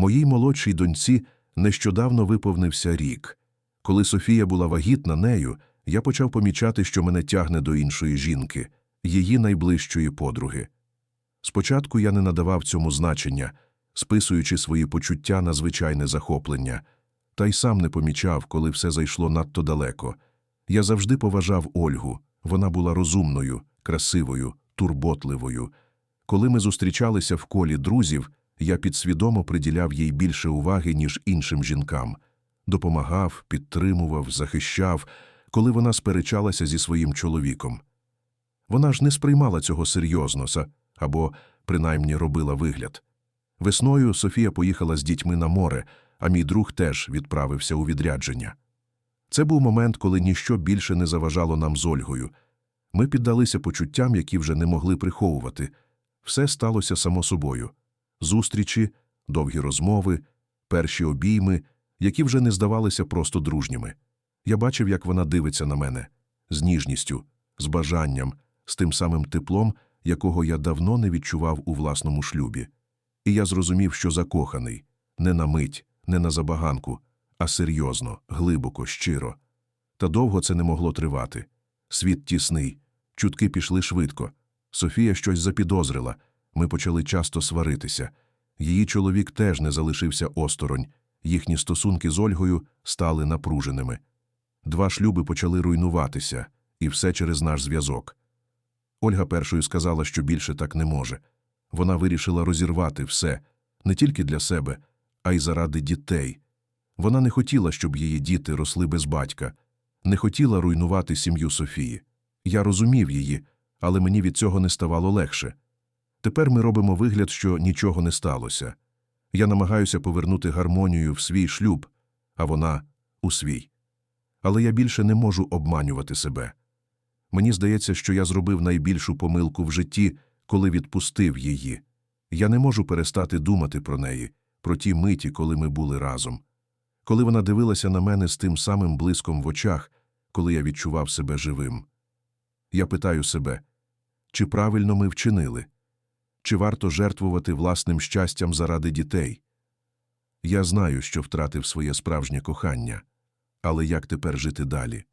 Моїй молодшій доньці нещодавно виповнився рік. Коли Софія була вагітна нею, я почав помічати, що мене тягне до іншої жінки, її найближчої подруги. Спочатку я не надавав цьому значення, списуючи свої почуття на звичайне захоплення, та й сам не помічав, коли все зайшло надто далеко. Я завжди поважав Ольгу, вона була розумною, красивою, турботливою. Коли ми зустрічалися в колі друзів, я підсвідомо приділяв їй більше уваги, ніж іншим жінкам. Допомагав, підтримував, захищав, коли вона сперечалася зі своїм чоловіком. Вона ж не сприймала цього серйозно, або, принаймні, робила вигляд. Весною Софія поїхала з дітьми на море, а мій друг теж відправився у відрядження. Це був момент, коли ніщо більше не заважало нам з Ольгою. Ми піддалися почуттям, які вже не могли приховувати. Все сталося само собою. Зустрічі, довгі розмови, перші обійми, які вже не здавалися просто дружніми. Я бачив, як вона дивиться на мене з ніжністю, з бажанням, з тим самим теплом, якого я давно не відчував у власному шлюбі. І я зрозумів, що закоханий не на мить, не на забаганку, а серйозно, глибоко, щиро. Та довго це не могло тривати. Світ тісний, чутки пішли швидко. Софія щось запідозрила. Ми почали часто сваритися. Її чоловік теж не залишився осторонь. Їхні стосунки з Ольгою стали напруженими. Два шлюби почали руйнуватися, і все через наш зв'язок. Ольга першою сказала, що більше так не може. Вона вирішила розірвати все не тільки для себе, а й заради дітей. Вона не хотіла, щоб її діти росли без батька, не хотіла руйнувати сім'ю Софії. Я розумів її, але мені від цього не ставало легше. Тепер ми робимо вигляд, що нічого не сталося. Я намагаюся повернути гармонію в свій шлюб, а вона у свій. Але я більше не можу обманювати себе. Мені здається, що я зробив найбільшу помилку в житті, коли відпустив її. Я не можу перестати думати про неї, про ті миті, коли ми були разом. Коли вона дивилася на мене з тим самим блиском в очах, коли я відчував себе живим. Я питаю себе, чи правильно ми вчинили? Чи варто жертвувати власним щастям заради дітей? Я знаю, що втратив своє справжнє кохання, але як тепер жити далі?